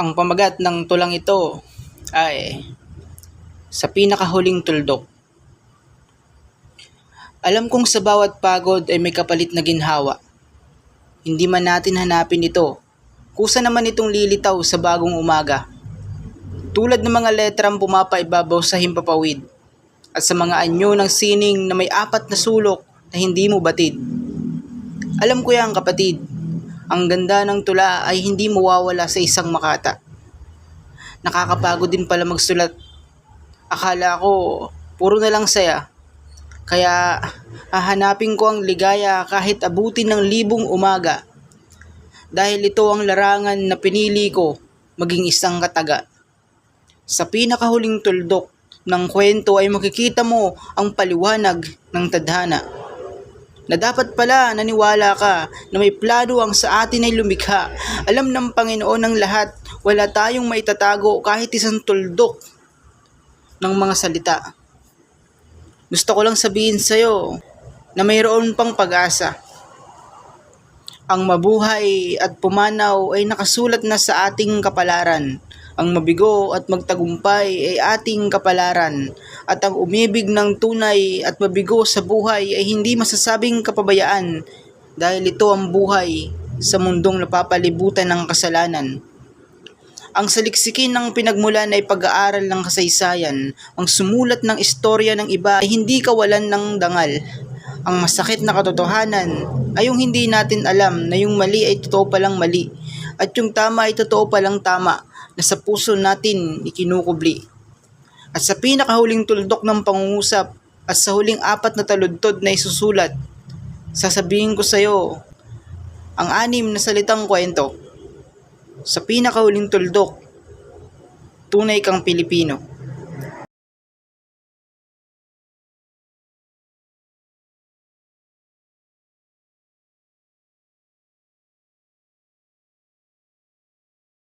Ang pamagat ng tulang ito ay sa pinakahuling tuldok. Alam kong sa bawat pagod ay may kapalit na ginhawa. Hindi man natin hanapin ito. Kusa naman itong lilitaw sa bagong umaga. Tulad ng mga letrang pumapaibabaw sa himpapawid at sa mga anyo ng sining na may apat na sulok na hindi mo batid. Alam ko yan kapatid, ang ganda ng tula ay hindi mawawala sa isang makata. Nakakapagod din pala magsulat. Akala ko, puro na lang saya. Kaya hahanapin ko ang ligaya kahit abutin ng libong umaga. Dahil ito ang larangan na pinili ko maging isang kataga. Sa pinakahuling tuldok ng kwento ay makikita mo ang paliwanag ng tadhana. Na dapat pala naniwala ka na may plano ang sa atin ay lumikha. Alam ng Panginoon ng lahat, wala tayong maitatago kahit isang tuldok ng mga salita. Gusto ko lang sabihin sa'yo na mayroon pang pag-asa. Ang mabuhay at pumanaw ay nakasulat na sa ating kapalaran. Ang mabigo at magtagumpay ay ating kapalaran. At ang umibig ng tunay at mabigo sa buhay ay hindi masasabing kapabayaan dahil ito ang buhay sa mundong napapalibutan ng kasalanan. Ang saliksikin ng pinagmulan ay pag-aaral ng kasaysayan. Ang sumulat ng istorya ng iba ay hindi kawalan ng dangal. Ang masakit na katotohanan ay yung hindi natin alam na yung mali ay totoo palang mali at yung tama ay totoo palang tama na sa puso natin ikinukubli. At sa pinakahuling tuldok ng pangungusap at sa huling apat na taludtod na isusulat, sasabihin ko sa iyo ang anim na salitang kwento. Sa pinakahuling tuldok, tunay kang Pilipino.